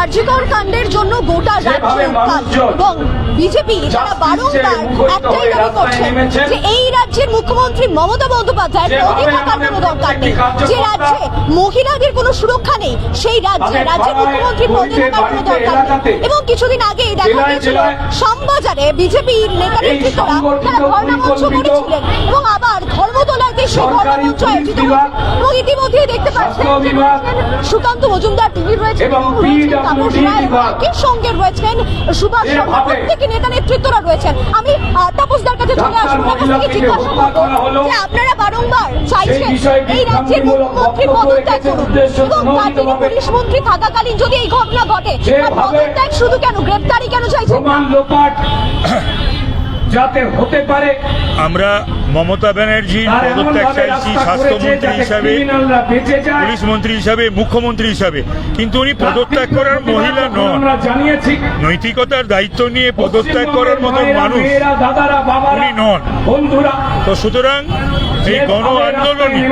আরজিকর কাণ্ডের জন্য গোটা রাজ্যে উত্তাল। এবং বিজেপি তারা বারংবার একটাই দাবি করছেন যে এই রাজ্যের মুখ্যমন্ত্রী মমতা বন্দ্যোপাধ্যায়ের থাকার আমাদের কোনো দরকার নেই। যে রাজ্যে মহিলাদের কোনো সুরক্ষা নেই সেই রাজ্যে তাদের রাজ্যের মুখ্যমন্ত্রী কোনো বাড়িতে, দরকার নেই এবং কিছুদিন আগেই দেখা গিয়েছিল জেলায় শ্যামবাজারে বিজেপির নেতা নেতৃত্বরা তারা ধর্ণামঞ্চ করেছিলেন এবং আবার ধর্মতলাতে সেই সরকারি ধর্ণামঞ্চ আয়োজিত এবং ইতিমধ্যেই দেখতে পাচ্ছেন সুকান্ত মজুমদার তিনি রয়েছেন এবং রয়েছেন। একই সঙ্গে সুভাষ শর্মা নেতা নেতৃত্বরা রয়েছেন। আমি তাপসদার কাছে চলে আসব থেকে মহিলাকে জিজ্ঞাসা করব যে আপনারা বারংবার চাইছেন এই রাজ্যের মুখ্যমন্ত্রী পদত্যাগ করুন। এবং তার তিনি পুলিশ মন্ত্রী থাকাকালীন যদি এই ঘটনা ঘটে পদত্যাগ শুধু কেন গ্রেপ্তারি কেন চাইছেন যাতে হতে পারে। আমরা মমতা ব্যানার্জি পদত্যাগ চাইছি স্বাস্থ্যমন্ত্রী হিসাবে পুলিশ মন্ত্রী হিসাবে মুখ্যমন্ত্রী হিসাবে। কিন্তু উনি পদত্যাগ করার মহিলা নন। নৈতিকতার দায়িত্ব নিয়ে পদত্যাগ করার মতো মানুষ উনি নন। তো সুতরাং এই গণ আন্দোলনে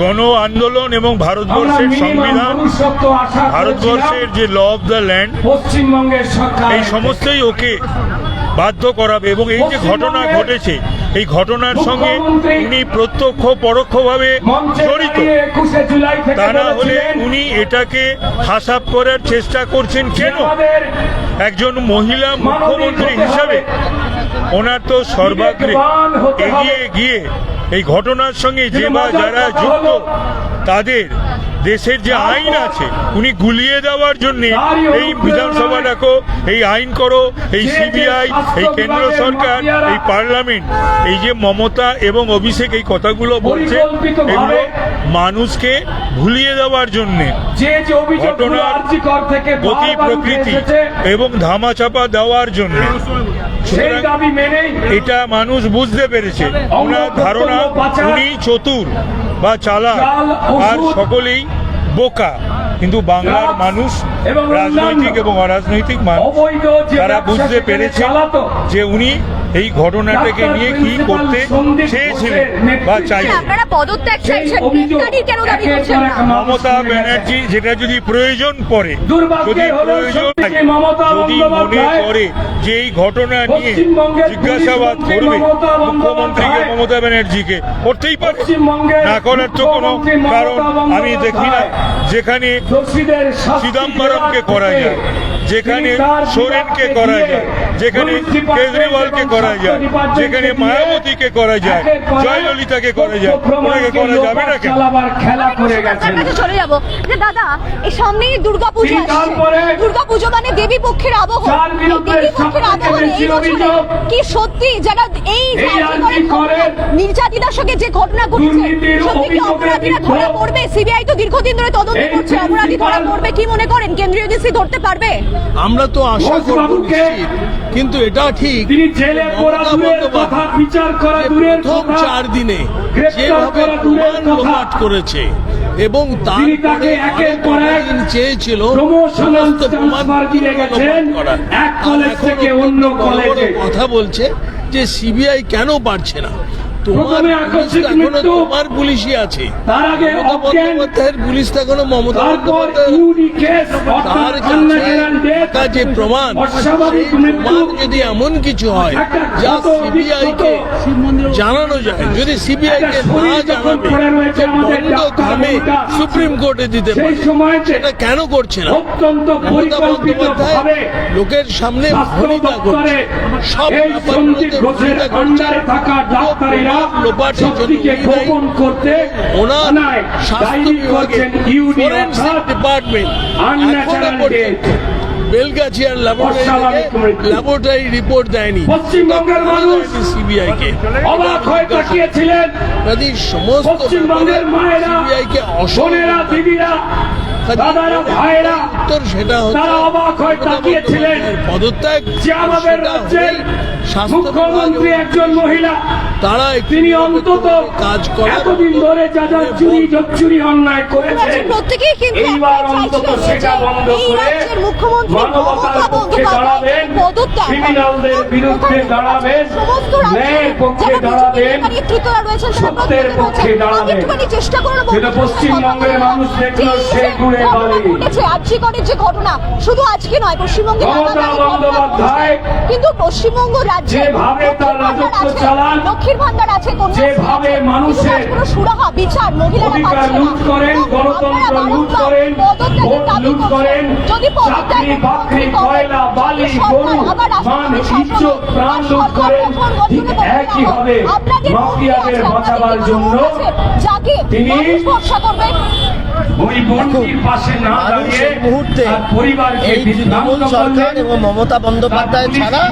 গণ আন্দোলন এবং ভারতবর্ষের সংবিধান ভারতবর্ষের যে ল অফ দ্য ল্যান্ড পশ্চিমবঙ্গের এই সমস্তই ওকে বাধ্য করাবে এবং এই যে ঘটনা ঘটেছে এই ঘটনার সঙ্গে উনি প্রত্যক্ষ পরোক্ষভাবে জড়িত। দাঁড়িয়ে 21 জুলাই থেকে তা না হলে উনি এটাকে হাসাব করার চেষ্টা করছেন কেন? একজন মহিলা মুখ্যমন্ত্রী হিসাবে ওনার তো সর্বাগ্রে। এগিয়ে গিয়ে এই ঘটনার সঙ্গে যে বা যারা যুক্ত তাদের দেশের যে আইন আছে উনি গুলিয়ে দেওয়ার জন্য এই বিধানসভা ডাকো এই আইন করো এই সিবিআই এই কেন্দ্র সরকার এই পার্লামেন্ট এই যে মমতা এবং অভিষেক এই কথাগুলো বলছে এগুলো মানুষকে ভুলিয়ে দেওয়ার জন্যে। ঘটনার গতি প্রকৃতি এবং ধামাচাপা দেওয়ার জন্য। এটা মানুষ বুঝতে পেরেছে। ওনার ধারণা উনি চতুর বা চালাক জাল, আর সকলেই Boca. কিন্তু বাংলার মানুষ রাজনৈতিক এবং অরাজনৈতিক মানুষ তারা বুঝতে পেরেছে যে উনি এই ঘটনাটাকে নিয়ে কি করতে চেয়েছিলেন বা নেতৃত্বে চাইছেন। মমতা ব্যানার্জি যেটা যদি প্রয়োজন পড়ে যদি প্রয়োজন থাকে, যদি মনে করে যে এই ঘটনা নিয়ে জিজ্ঞাসাবাদ করবে মুখ্যমন্ত্রীকে মমতা ব্যানার্জিকে করতেই পারে। না করার তো কোনো কারণ আমি দেখি না। যেখানে চিদম্বরমকে করা যায় যেখানে সোরেনকে করা যায়। যেখানে কেজরিওয়ালকে করা যায় যেখানে মায়াবতীকে করা যায় জয়ললিতাকে করা যায় ওনাকে করা যাবে না কেন? চালাবার খেলা করে গেছেন। আপনার কাছে চলে যাব। যে দাদা এই সামনেই দুর্গাপুজো তারপরে মানে দেবী পক্ষের আবহ। দেবী পক্ষের আবহ এই বছরে কি সত্যি? যারা এই নির্যাতিতার সঙ্গে যে ঘটনা ঘটেছে সত্যি কি অপরাধীরা। ধরা পড়বে? সিবিআই তো দীর্ঘদিন ধরে তদন্ত করছে অপরাধী ধরা পড়বে কি মনে করেন? কেন্দ্রীয় এজেন্সি ধরতে পারবে? আমরা তো আশা করব। কিন্তু এটা ঠিক তিনি জেলে পড়া দূরের কথা বিচার করা দূরের প্রথম কথা চার দিনে যেভাবে প্রমাণ। করেছে এবং তাকে একের পর এক চেয়েছিল সমস্ত প্রমাণ এক কলেজ থেকে অন্য কলেজে। কথা বলছে যে সিবিআই কেন পারছে না প্রথমে পুলিশ আকস্মিক মৃত্যু। তোমার পুলিশই আছে। তার আগে বন্দ্যোপাধ্যায়ের পুলিশ তো এখনও মমতা তার কাছে যে প্রমাণ যদি এমন কিছু হয় যা সিবিআই কে জানানো যায় যদি সিবিআই কে না জানাবে যে বন্ধ সুপ্রিম কোর্টে দিতে পারে। সেটা কেন করছে না? মমতা বন্দ্যোপাধ্যায় লোকের সামনে ভনিতা করছে। সব ব্যাপারগুলোতে ভনিতা করছে। আন্ডারে থাকা ডাক্তারেরা লোপাটের জন্য সত্যিকে উনি দায়ী। গোপন করতে ওনার স্বাস্থ্য ডায়েরি বিভাগে করছেন ইউডি ফরেন্সিক ডিপার্টমেন্ট এখনও পর্যন্ত বেলগাছিয়ার ল্যাবরেটরি রিপোর্ট দেয়নি। পশ্চিমবঙ্গের মানুষ সিবিআই কে। অবাক হয়ে তাকিয়েছিলেন। কাজে সমস্ত পশ্চিমবঙ্গের মায়েরা সিবিআই কে বোনেরা দিদিরা দাদারা ভাইয়েরা উত্তর সেটা হচ্ছে তারা অবাক হয়ে তাকিয়েছিলেন। পদত্যাগ। যে আমাদের রাজ্যের হলেই স্বাস্থ্য মুখ্যমন্ত্রী একজন মহিলা তারা তিনি অন্তত কাজ করে এতদিন ধরে যা যা চুরি চুরি অন্যায় করেছেন প্রত্যেকেই কিন্তু এইবার অন্তত সেটা বন্ধ করে মানবতার পক্ষে দাঁড়াবেন ক্রিমিনালদের বিরুদ্ধে দাঁড়াবেন ন্যায়ের পক্ষে দাঁড়াবেন বিজেপি নেতৃত্বরা রয়েছেন তারা সত্যের পক্ষে দাঁড়াবেন। চেষ্টা করব সেটা পশ্চিমবঙ্গের মানুষ দেখল সে ঘুরে বলে ঘটেছে যে ঘটনা শুধু আজকে নয় পশ্চিমবঙ্গে ঘটনা কিন্তু পশ্চিমবঙ্গ রাজ্যে যেভাবে তার রাজত্ব চালান, লক্ষ্মীর ভান্ডার আছে যেভাবে মানুষের সুরাহা বিচার মহিলারা পাচ্ছে লুট করেন গণতন্ত্র লুট করেন ভোট লুট করেন যদি চাকরি বাকরি কয়লা বালি গরু মান ইজ্জত প্রাণ লুট করেন ঠিক একই হবে মাফিয়াদের বাঁচাবার জন্য তিনি ভরসা করবে ওই বোনটির পাশে না দাঁড়িয়ে মুহূর্তে পরিবারকে এই তৃণমূল সরকার এবং মমতা বন্দ্যোপাধ্যায় ছাড়া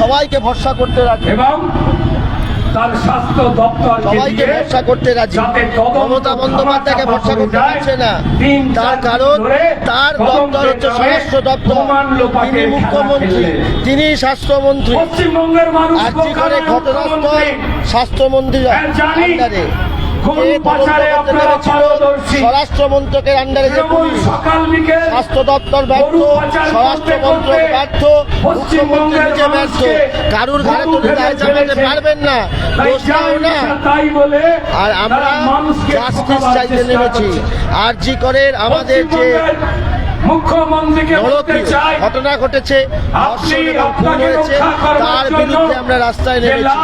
সবাইকে ভরসা করতে রাজি। এবং তার স্বাস্থ্য দপ্তরকে সবাইকে ভরসা করতে রাজি। মমতা বন্দ্যোপাধ্যায়কে ভরসা করতে পারছে না। তার কারণ তার দপ্তর হচ্ছে স্বরাষ্ট্র দপ্তর। তিনি মুখ্যমন্ত্রী। তিনি স্বাস্থ্যমন্ত্রী। পশ্চিমবঙ্গের মানুষ ঘটনাস্থল স্বাস্থ্যমন্ত্রী হ্যাঁ, আন্ডারে। খুন পাচারে আপনারা পারদর্শী। স্বরাষ্ট্র মন্ত্রকের আন্ডারে যে পুলিশ স্বাস্থ্য দপ্তর ব্যর্থ গরু পাচার স্বরাষ্ট্র মন্ত্রক ব্যর্থ মুখ্যমন্ত্রী পশ্চিমবঙ্গের নিজে ব্যর্থ। কারুর ঘরে তো দায় পারবেন না। না। আর আমরা জাস্টিস চাইতে নেমেছি। আর জি করেন আমাদের যে মুখ্যমন্ত্রীকে বলতে চাই ঘটনা ঘটেছে ধর্ষণ এবং হয়েছে তার বিরুদ্ধে আমরা রাস্তায় নেমেছি।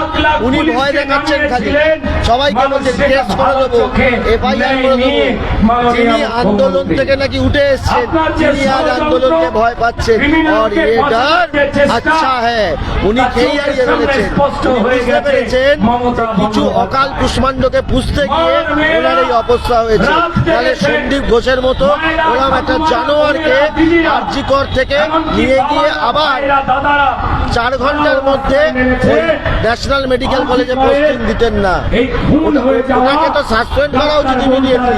উনি ভয় দেখাচ্ছেন খালি। সবাইকে বলছেন কেস করে দেবো। এফআইআর করে দেবো যিনি আন্দোলন থেকে নাকি উঠে এসছেন তিনি আজ আন্দোলনকে ভয় পাচ্ছেন আর এ আচ্ছা হ্যাঁ উনি খেয়ে হারিয়ে ফেলেছেন। বুঝতে পেরেছেন কিছু অকাল কুষ্মাণ্ডকে পুষতে গিয়ে ওনার এই অবস্থা হয়েছে। তাহলে সন্দীপ ঘোষের মতো ওরকম একটা জানোয়ার বোনেরা, আরজিকর থেকে নিয়ে গিয়ে আবার চার ঘণ্টার মধ্যে ন্যাশনাল মেডিকেল কলেজে পোস্টিং দিতেন না। ওনাকে তো সাসপেন্ড করা উচিত ইমিডিয়েটলি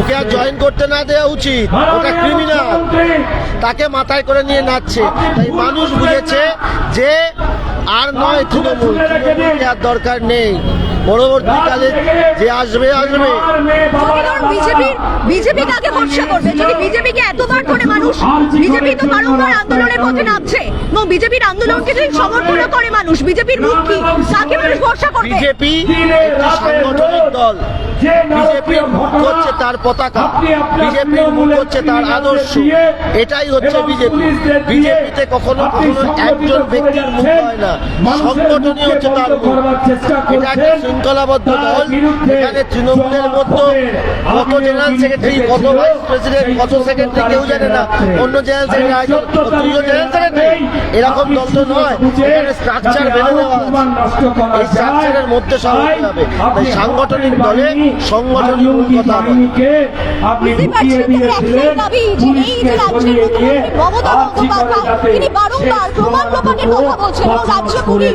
ওকে আর জয়েন করতে না দেওয়া উচিত। ওটা ক্রিমিনাল তাকে মাথায় করে নিয়ে নাচছে। তাই মানুষ বুঝেছে যে আর নয় তৃণমূল। আর দরকার নেই। পরবর্তীকালে যে আসবে আসবে। মার যদি বিজেপি বিজেপি কাকে ভরসা করবে? যদি বিজেপিকে এতবার ধরে মানুষ বিজেপি তো বারংবার আন্দোলনের পথে নামছে। এবং বিজেপির আন্দোলনকে যদি সমর্থন করে মানুষ বিজেপির মুখ কি? কাকে মানুষ ভরসা করবে? বিজেপি একটি সাংগঠনিক দল। বিজেপির মুখ হচ্ছে তার পতাকা। বিজেপির মুখ হচ্ছে তার আদর্শ। এটাই হচ্ছে বিজেপি। বিজেপিতে কখনো কখনো একজন ব্যক্তির মুখ হয় না। সংগঠনই হচ্ছে তার মুখ। এটা একটা শৃঙ্খলাবদ্ধ দল। এখানে তৃণমূলের মতো কত জেনারেল সেক্রেটারি কত ভাইস প্রেসিডেন্ট কত সেক্রেটারি কেউ জানে না। অন্য জেনারেল সেক্রেটারি জেনারেল সেক্রেটারি। এরকম দল তো নয়। এখানে স্ট্রাকচার আরও দেওয়া এই স্ট্রাকচারের মধ্যে সব হবে। তাই সাংগঠনিক দলে আর কথা আপনি ঢুকিয়ে তার দিয়েছিলেন। পুলিশকে সরিয়ে দিয়ে করে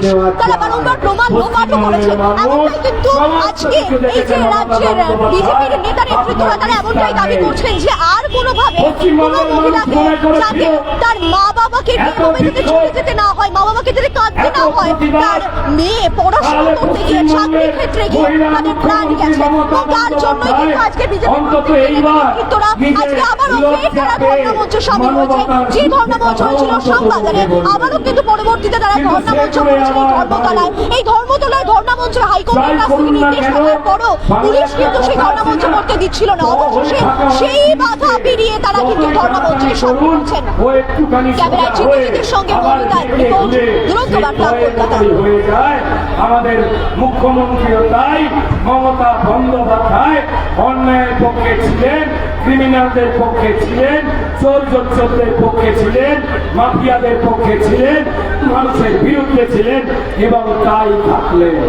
মা বাবাকে চলে যেতে না হয় মা বাবাকে যাতে কাঁদতে না হয় তার মেয়ে পড়াশোনা করতে গিয়ে চাকরি ক্ষেত্রে গিয়ে তাদের প্রাণ গেছে। তার জন্যই কিন্তু আজকে বিজেপি নেতৃত্বরা আজকে আবারও ফের তারা ধর্ণা মঞ্চে সামিল হয়েছে যে ধর্ণা মঞ্চ হয়েছিল শ্যামবাজারে আবারও কিন্তু পরবর্তীতে তারা ধর্ণা মঞ্চ করেছে এই ধর্মতলায় এই ধর্মতলায় ধর্ণা মঞ্চের হাইকোর্টের কাছ থেকে নির্দেশ পাওয়ার পরও পুলিশ কিন্তু সেই ধর্ণা মঞ্চ করতে দিচ্ছিল না। অবশেষে সেই বাধা পেরিয়ে তারা কিন্তু ধর্ণা ক্যামেরায় চিত্রজিতের সঙ্গে মনিতার রিপোর্ট দুরন্ত বার্তা কলকাতা যায়। আমাদের মুখ্যমন্ত্রীও তাই মমতা বন্দ্যোপাধ্যায় অন্যায়ের পক্ষে ছিলেন ক্রিমিনালদের পক্ষে ছিলেন চোর চোরদের পক্ষে ছিলেন, মাফিয়াদের পক্ষে ছিলেন, মানুষের বিরুদ্ধে ছিলেন এবং তাই থাকলেন।